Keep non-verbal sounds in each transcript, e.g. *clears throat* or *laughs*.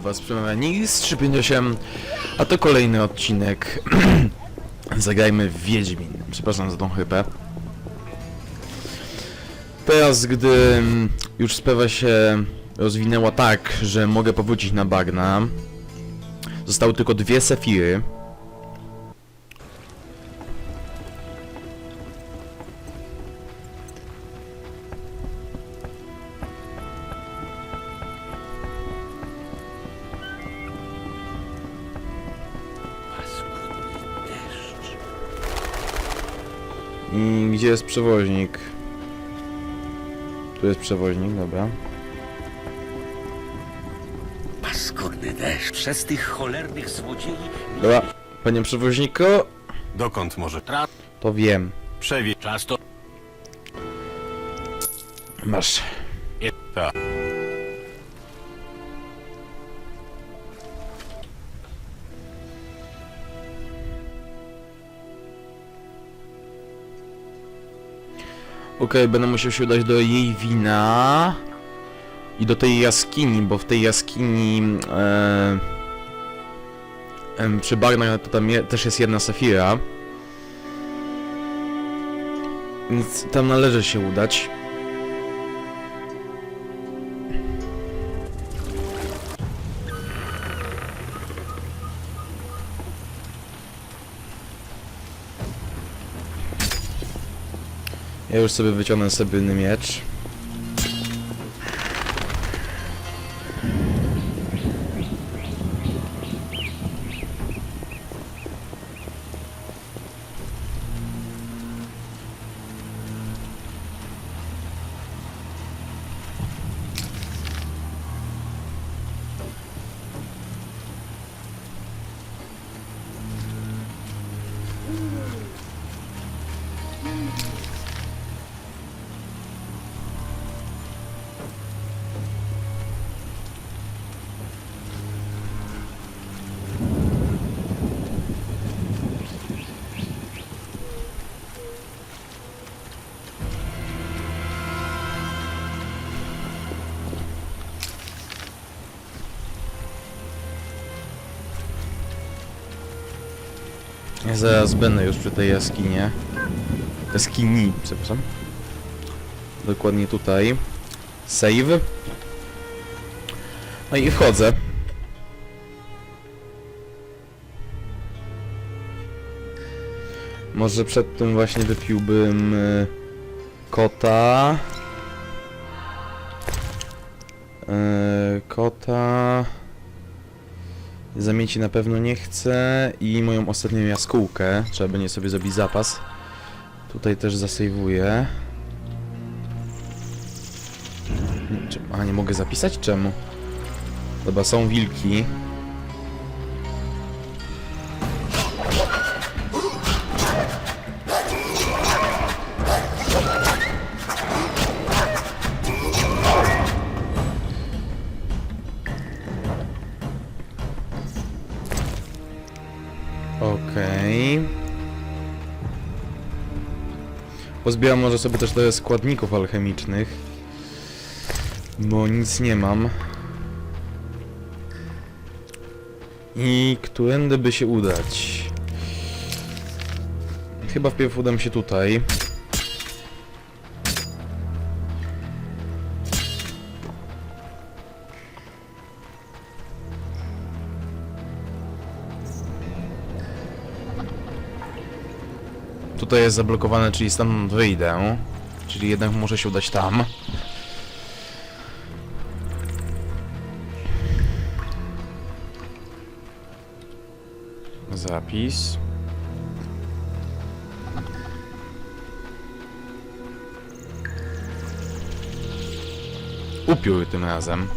do was przemawia Nigis 358, a to kolejny odcinek. *clears throat* Zagrajmy w Wiedźmin. Przepraszam za tą chybę. Teraz, gdy już sprawa się rozwinęła tak, że mogę powrócić na bagna, zostały tylko dwie sefiry. I gdzie jest przewoźnik? Tu jest przewoźnik, dobra. Paskudny deszcz. Przez tych cholernych złodziei Dobra, panie przewoźniku, Dokąd może? tra... to wiem. Przewie... Czas to... Masz. Tak. Okej, będę musiał się udać do jej wina i do tej jaskini, bo w tej jaskini e, przy bagnach to tam je, też jest jedna safira. Więc tam należy się udać. Ja już sobie wyciągnę sobie miecz. Zaraz będę już przy tej jaskinie. Jaskini, przepraszam. Dokładnie tutaj. Save. No i wchodzę. Może przed tym właśnie wypiłbym y, kota. Y, kota. Zamieci na pewno nie chcę i moją ostatnią jaskółkę. Trzeba będzie sobie zrobić zapas. Tutaj też zasejwuję. A, nie mogę zapisać? Czemu? Dobra, są wilki. Pozbieram może sobie też trochę składników alchemicznych. Bo nic nie mam. I którędy by się udać? Chyba wpierw udam się tutaj. Tutaj jest zablokowane, czyli stamtąd wyjdę. Czyli jednak muszę się udać tam. Zapis. Upiór tym razem.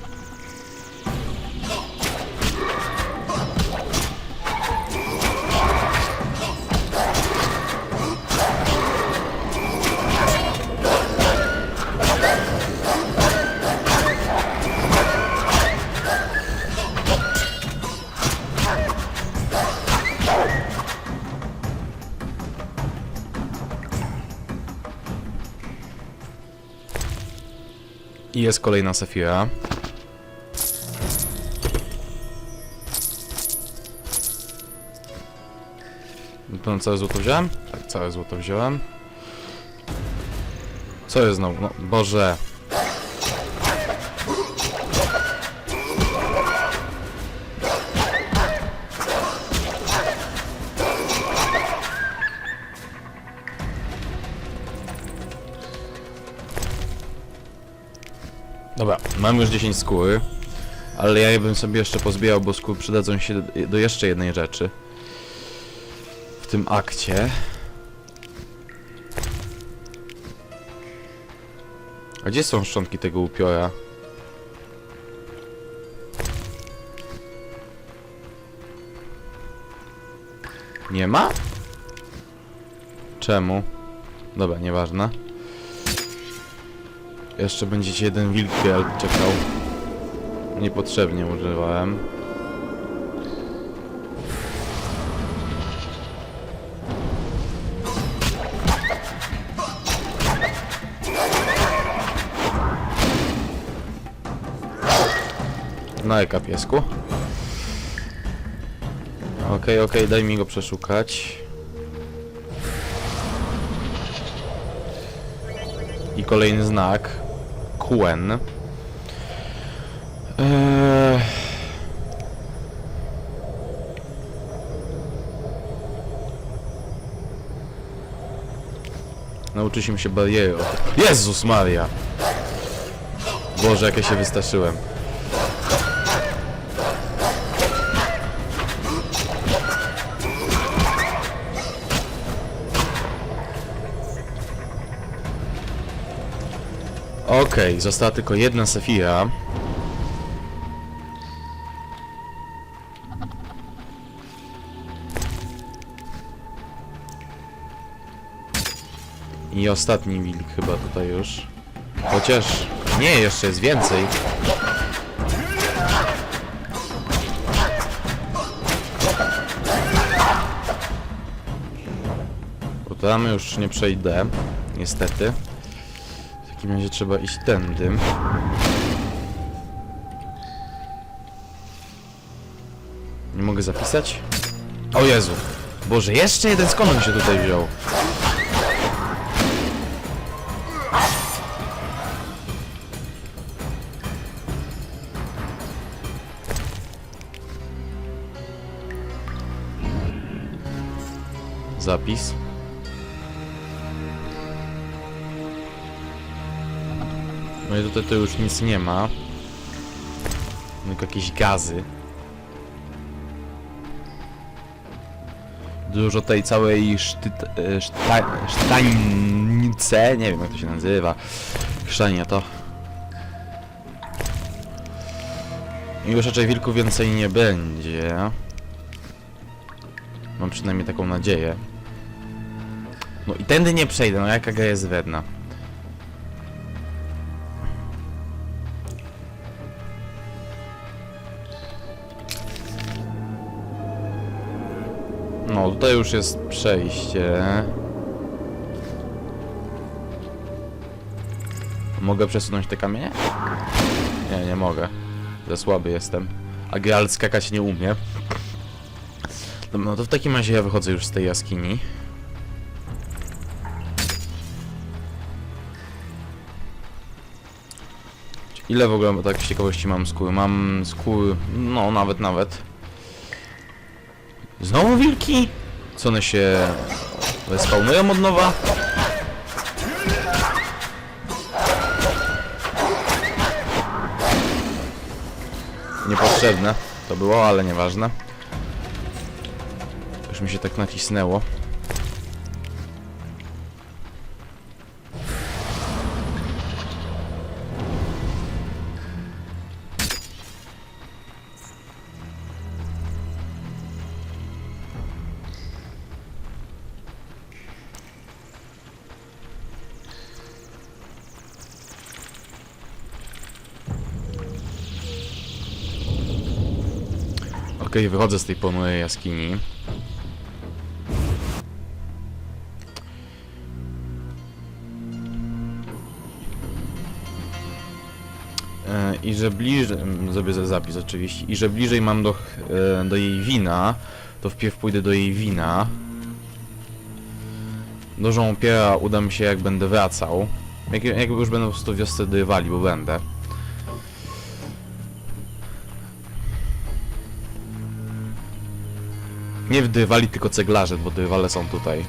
jest kolejna Safira. No Ten całe złoto wziąłem? Tak, całe złoto wziąłem. Co jest znowu? No, Boże. Dobra, mam już 10 skóry. Ale ja je bym sobie jeszcze pozbierał, bo skóry przydadzą się do, do jeszcze jednej rzeczy. W tym akcie. A gdzie są szczątki tego upiora? Nie ma? Czemu? Dobra, nieważne. Jeszcze będziecie jeden wilk czekał. Niepotrzebnie używałem. No eka piesku. Okej, okej, daj mi go przeszukać. Kolejny znak. QN. Eee... Nauczyliśmy się bariery. Jezus Maria! Boże, jak ja się wystraszyłem. Okej, została tylko jedna Sefira. I ostatni wilk chyba tutaj już. Chociaż nie, jeszcze jest więcej. Bo tam już nie przejdę, niestety. Takim razie trzeba iść tędy. Nie mogę zapisać? O Jezu! Boże, jeszcze jeden skąd on się tutaj wziął? Zapis. No i tutaj to już nic nie ma. Tylko jakieś gazy. Dużo tej całej sztyt, e, szta, sztanice, nie wiem jak to się nazywa. Chrzanie to. I już raczej wilku więcej nie będzie. Mam przynajmniej taką nadzieję. No i tędy nie przejdę, no jaka ga jest wedna. No, tutaj już jest przejście. Mogę przesunąć te kamienie? Nie, nie mogę. Za słaby jestem. A Geralt skakać nie umie. No to w takim razie ja wychodzę już z tej jaskini. Ile w ogóle tak z ciekawości mam skóry? Mam skóry, no nawet, nawet. Znowu wilki? Co one się respawnują od nowa? Niepotrzebne to było, ale nieważne. Już mi się tak nacisnęło. Okej, wychodzę z tej ponurej jaskini. E, I że bliżej, zrobię za zapis oczywiście, i że bliżej mam do, e, do jej wina, to wpierw pójdę do jej wina. Do Żąpiera uda mi się jak będę wracał. Jak już będę po prostu wiosce dojewali, bo będę. Nie w dywali, tylko ceglarze, bo dywale są tutaj.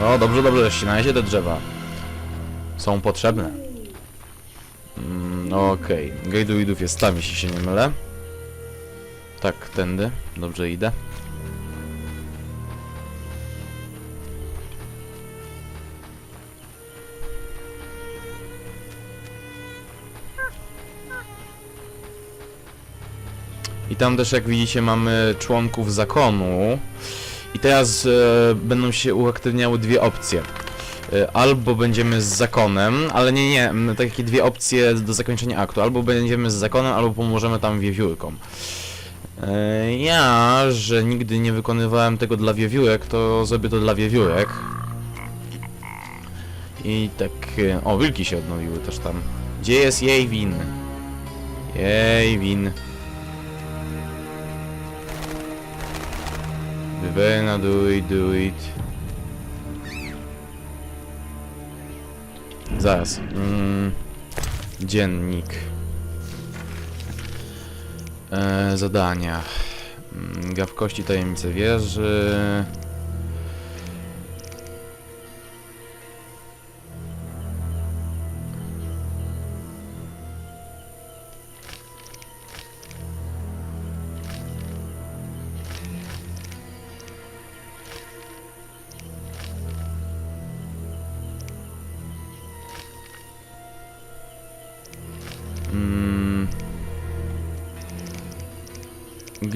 No dobrze, dobrze, ścinajcie te drzewa. Są potrzebne. Mm, Okej, okay. Jest tam, jeśli się nie mylę. Tak, tędy. Dobrze idę. I tam też jak widzicie mamy członków zakonu. I teraz e, będą się uaktywniały dwie opcje. E, albo będziemy z zakonem, ale nie, nie, takie dwie opcje do zakończenia aktu. Albo będziemy z zakonem, albo pomożemy tam wiewiórkom. E, ja, że nigdy nie wykonywałem tego dla wiewiórek, to zrobię to dla wiewiórek. I tak... e, O, wilki się odnowiły też tam. Gdzie jest jej win? Jej win. Wyberna, do it, do it. Zaraz. Mm, dziennik. E, zadania. Mm, Gawkości tajemnice wieży.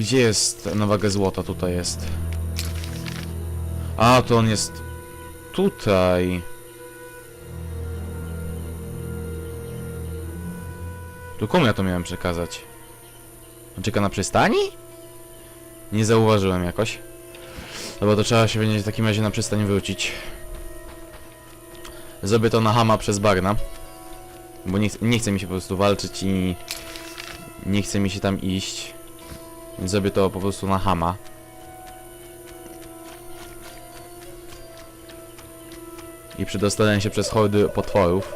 Gdzie jest na wagę złota? Tutaj jest. A, to on jest tutaj. Tu komu ja to miałem przekazać? On czeka na przystani? Nie zauważyłem jakoś. Bo to trzeba się będzie w takim razie na przystań wrócić. Zrobię to na hama przez bagna. Bo nie, ch- nie chce mi się po prostu walczyć i nie chce mi się tam iść. Więc zrobię to po prostu na hama. I przedostanę się przez hordy potworów,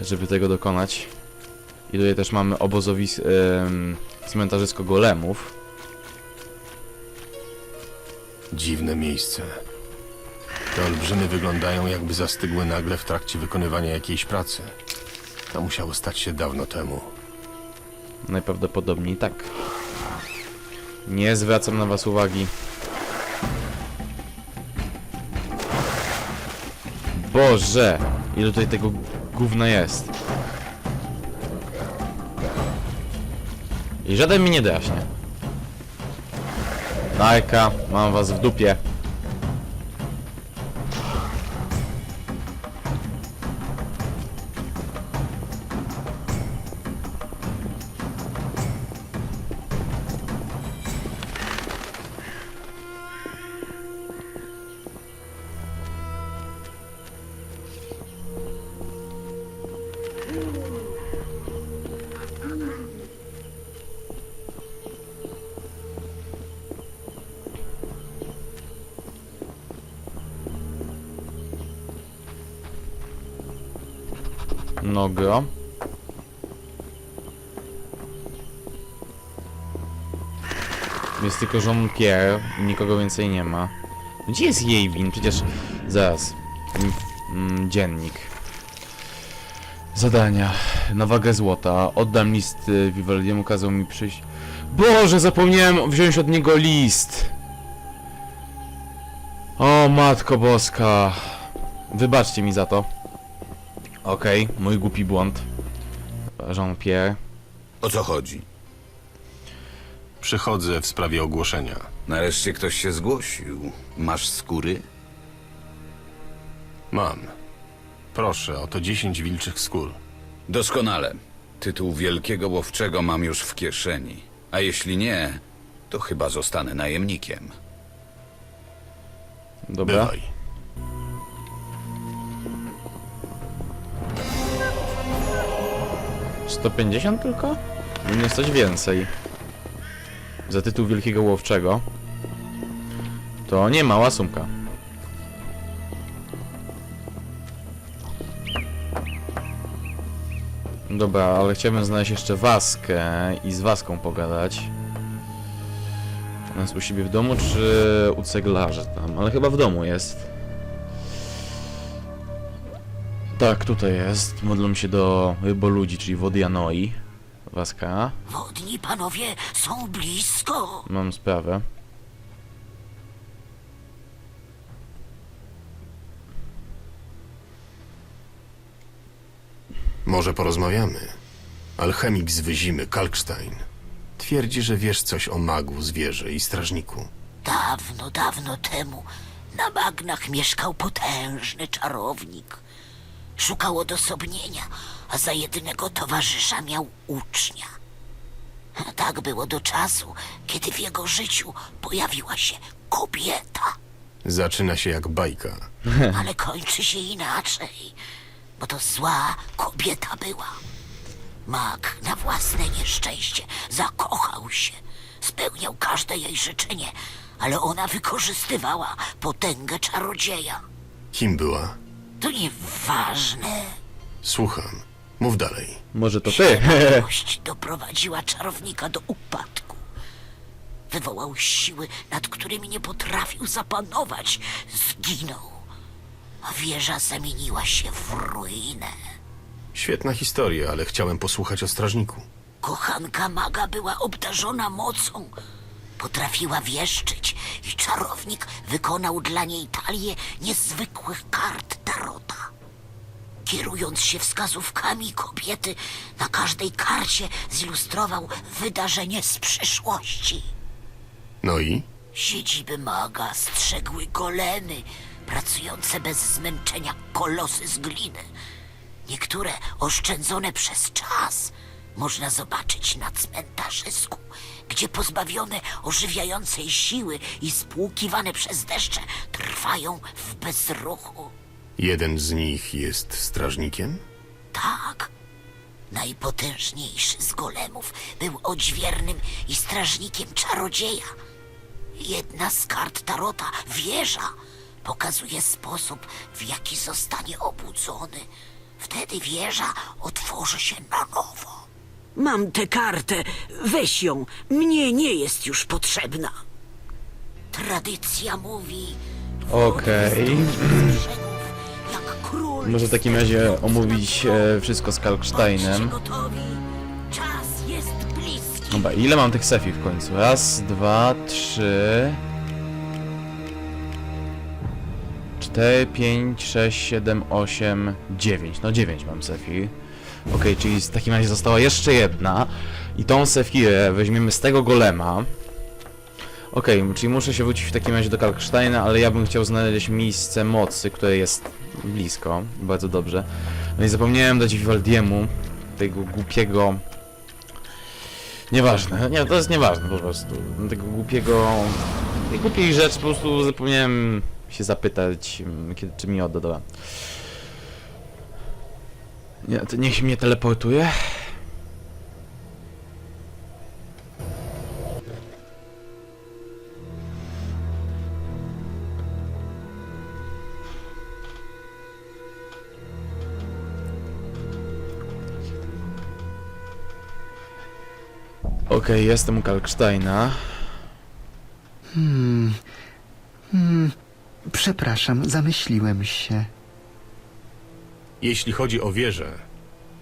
żeby tego dokonać. I tutaj też mamy obozowis... Ym, cmentarzysko golemów. Dziwne miejsce. Te olbrzymy wyglądają jakby zastygły nagle w trakcie wykonywania jakiejś pracy. To musiało stać się dawno temu. Najprawdopodobniej tak. Nie zwracam na was uwagi. Boże! Ile tutaj tego gówna jest. I żaden mi nie draśnie. Dajka, mam was w dupie. Nogo. Jest tylko Jean-Pierre i nikogo więcej nie ma. Gdzie jest jej win? Przecież... Zaraz. Mm, mm, dziennik. Zadania. Na wagę złota. Oddam list y, Vivaldiemu, kazał mi przyjść. Boże, zapomniałem wziąć od niego list. O, matko boska. Wybaczcie mi za to. Okej, mój głupi błąd. Jean-Pierre. O co chodzi? Przychodzę w sprawie ogłoszenia. Nareszcie ktoś się zgłosił. Masz skóry? Mam. Proszę, oto 10 wilczych skór. Doskonale. Tytuł wielkiego łowczego mam już w kieszeni. A jeśli nie, to chyba zostanę najemnikiem. Dobra. Bywaj. Sto pięćdziesiąt tylko? Powinno stać więcej. Za tytuł Wielkiego Łowczego. To nie mała sumka. Dobra, ale chciałbym znaleźć jeszcze Waskę i z Waską pogadać. Jest u siebie w domu, czy u ceglarzy tam? Ale chyba w domu jest. Tak, tutaj jest. Modlą się do ryboludzi, czyli Wodianoi. Waska. Wodni panowie są blisko. Mam sprawę. Może porozmawiamy. Alchemik z Wyzimy, Kalkstein. Twierdzi, że wiesz coś o magu, zwierzę i strażniku. Dawno, dawno temu na bagnach mieszkał potężny czarownik. Szukał odosobnienia, a za jedynego towarzysza miał ucznia. Tak było do czasu, kiedy w jego życiu pojawiła się kobieta. Zaczyna się jak bajka. *laughs* Ale kończy się inaczej, bo to zła kobieta była. Mag na własne nieszczęście zakochał się. Spełniał każde jej życzenie, ale ona wykorzystywała potęgę czarodzieja. Kim była? To nieważne. Słucham. Mów dalej. Może to ty? Miłość doprowadziła czarownika do upadku. Wywołał siły, nad którymi nie potrafił zapanować. Zginął. A wieża zamieniła się w ruinę. Świetna historia, ale chciałem posłuchać o strażniku. Kochanka maga była obdarzona mocą. Potrafiła wieszczyć i czarownik wykonał dla niej talię niezwykłych kart tarota. Kierując się wskazówkami kobiety, na każdej karcie zilustrował wydarzenie z przyszłości. No i? Siedziby maga strzegły golemy, pracujące bez zmęczenia kolosy z gliny. Niektóre oszczędzone przez czas można zobaczyć na cmentarzysku, gdzie pozbawione ożywiającej siły i spłukiwane przez deszcze trwają w bezruchu. Jeden z nich jest strażnikiem? Tak. Najpotężniejszy z golemów był odźwiernym i strażnikiem czarodzieja. Jedna z kart Tarota, wieża, pokazuje sposób, w jaki zostanie obudzony. Wtedy wieża otworzy się na nowo. Mam tę kartę. Weź ją. Mnie nie jest już potrzebna. Tradycja mówi... Okej. Może w takim razie omówić e, wszystko z gotowi. Czas jest bliski. Dobra, ile mam tych sefi w końcu? Raz, dwa, trzy... Cztery, pięć, sześć, siedem, osiem, dziewięć. No dziewięć mam sefi. Okej, czyli w takim razie została jeszcze jedna. I tą sefirę weźmiemy z tego golema. Okej, czyli muszę się wrócić w takim razie do Kalksteina, ale ja bym chciał znaleźć miejsce mocy, które jest blisko. Bardzo dobrze. No i zapomniałem dać Vivaldiemu tego głupiego Nieważne, nie, to jest nieważne po prostu. Tego głupiego... Tej głupiej rzeczy po prostu zapomniałem się zapytać, kiedy, czy mi odda, dobra. Nie, to niech mnie teleportuje. Okej, jestem u Kalksteina. Przepraszam, zamyśliłem się. Jeśli chodzi o wieżę,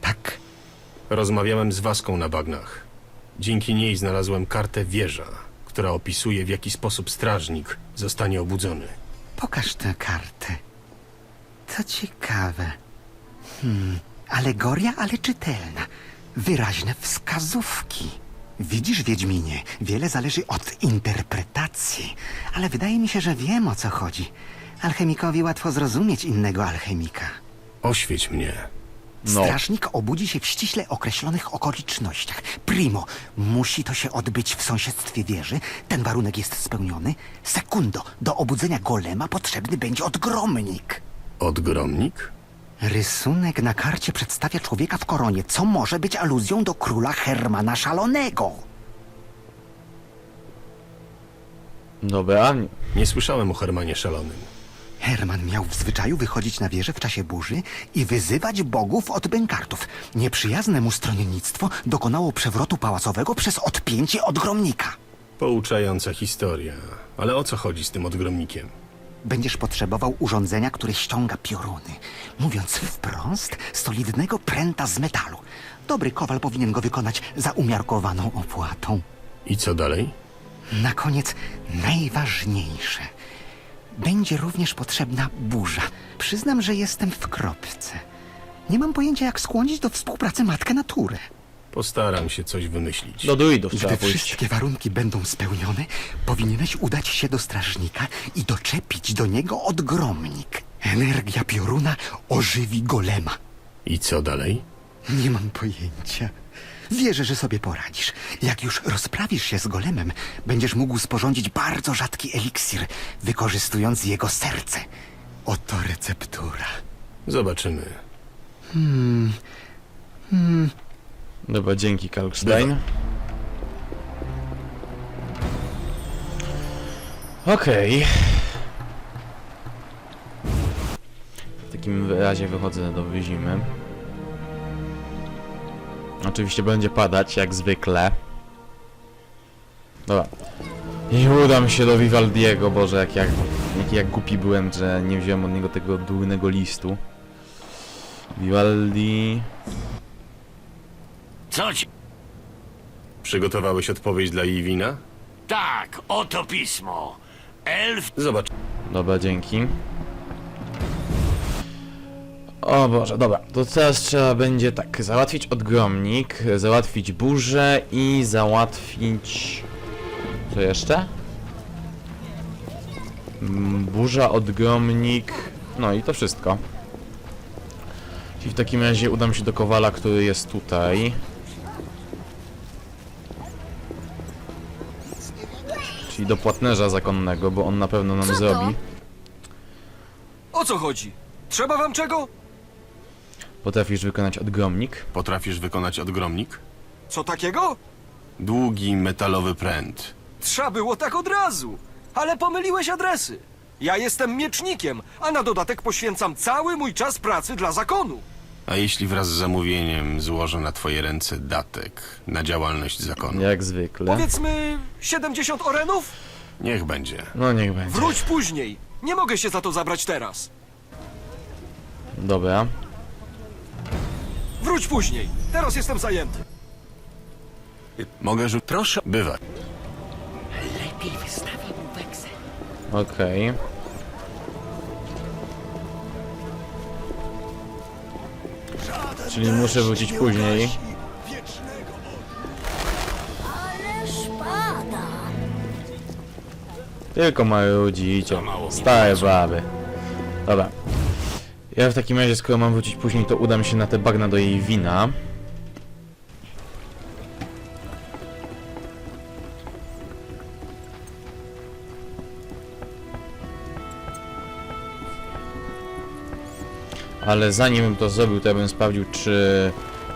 Tak, rozmawiałem z Waską na bagnach. Dzięki niej znalazłem kartę wieża, która opisuje w jaki sposób strażnik zostanie obudzony. pokaż tę kartę. To ciekawe. Hmm, alegoria, ale czytelna. Wyraźne wskazówki. Widzisz, Wiedźminie, wiele zależy od interpretacji, ale wydaje mi się, że wiem o co chodzi. Alchemikowi łatwo zrozumieć innego alchemika. Oświeć mnie. No. Strażnik obudzi się w ściśle określonych okolicznościach. Primo, musi to się odbyć w sąsiedztwie wieży. Ten warunek jest spełniony. Sekundo, do obudzenia golema potrzebny będzie odgromnik. Odgromnik? Rysunek na karcie przedstawia człowieka w koronie, co może być aluzją do króla Hermana Szalonego. Dobra, Nie słyszałem o Hermanie Szalonym. Herman miał w zwyczaju wychodzić na wieżę w czasie burzy i wyzywać bogów od bękartów. Nieprzyjazne mu stronnictwo dokonało przewrotu pałacowego przez odpięcie odgromnika. Pouczająca historia. Ale o co chodzi z tym odgromnikiem? Będziesz potrzebował urządzenia, które ściąga pioruny. Mówiąc wprost, solidnego pręta z metalu. Dobry kowal powinien go wykonać za umiarkowaną opłatą. I co dalej? Na koniec najważniejsze. Będzie również potrzebna burza. Przyznam, że jestem w kropce. Nie mam pojęcia, jak skłonić do współpracy matkę naturę. Postaram się coś wymyślić. do druidów trzeba Gdy pójść. wszystkie warunki będą spełnione, powinieneś udać się do strażnika i doczepić do niego odgromnik. Energia pioruna ożywi golema. I co dalej? Nie mam pojęcia. Wierzę, że sobie poradzisz. Jak już rozprawisz się z golemem, będziesz mógł sporządzić bardzo rzadki eliksir, wykorzystując jego serce. Oto receptura. Zobaczymy. Dobra, dzięki Kalkstein. Okej. W takim razie wychodzę do wyzimy. Oczywiście będzie padać, jak zwykle. Dobra. I udam się do Vivaldiego, Boże, jak, jak, jak, jak głupi byłem, że nie wziąłem od niego tego durnego listu. Vivaldi... Co ci? Przygotowałeś odpowiedź dla Iwina? Tak, oto pismo. Elf Zobacz. Dobra, dzięki. O Boże, dobra. To teraz trzeba będzie tak, załatwić odgromnik, załatwić burzę i załatwić... Co jeszcze? Mm, Burza, odgromnik... No i to wszystko. Czyli w takim razie udam się do Kowala, który jest tutaj. Czyli do płatnerza zakonnego, bo on na pewno nam Co to? zrobi. O co chodzi? Trzeba wam czego? Potrafisz wykonać odgromnik? Potrafisz wykonać odgromnik? Co takiego? Długi metalowy pręt. Trzeba było tak od razu. Ale pomyliłeś adresy. Ja jestem miecznikiem, a na dodatek poświęcam cały mój czas pracy dla zakonu. A jeśli wraz z zamówieniem złożę na twoje ręce datek na działalność zakonu? Jak zwykle. Powiedzmy 70 orenów? Niech będzie. No niech będzie. Wróć później. Nie mogę się za to zabrać teraz. Dobra. Wróć później. Teraz jestem zajęty. Mogę rzucić? Proszę. Bywa. lepiej wystawię mu weksel. Okej. Czyli muszę wrócić później. Ale szpada. Tylko marudzicie. Stare baby. Dobra. Ja w takim razie, skoro mam wrócić później, to udam się na te bagna do jej wina. Ale zanim bym to zrobił, to ja bym sprawdził, czy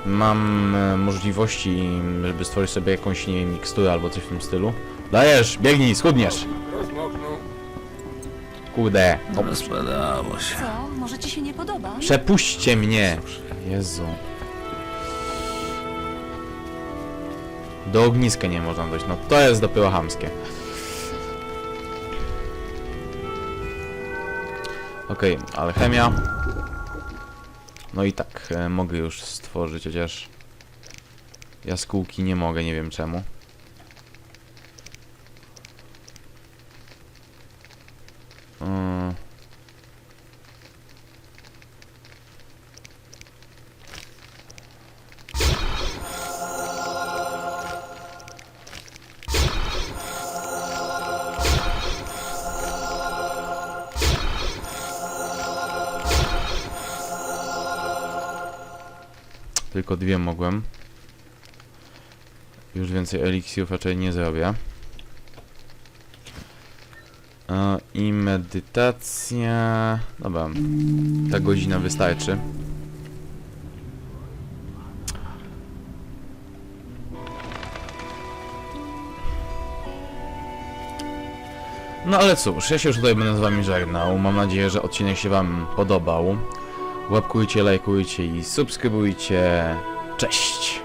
mam e, możliwości, żeby stworzyć sobie jakąś, nie wiem, miksturę albo coś w tym stylu. Dajesz, biegnij, schudniesz! Kurde, no, Rozpadało się. Co? Może ci się nie podoba? przepuśćcie mnie! Jezu. Do ogniska nie można dojść, no to jest dopiero chamskie. Okej, alchemia. No i tak, e, mogę już stworzyć, chociaż jaskółki nie mogę, nie wiem czemu. Tylko dwie mogłem. Już więcej eliksirów raczej nie zrobię. E, I medytacja... Dobra, ta godzina wystarczy. No ale cóż, ja się już tutaj będę z wami żegnał. Mam nadzieję, że odcinek się wam podobał. Łapkujcie, lajkujcie i subskrybujcie. Cześć!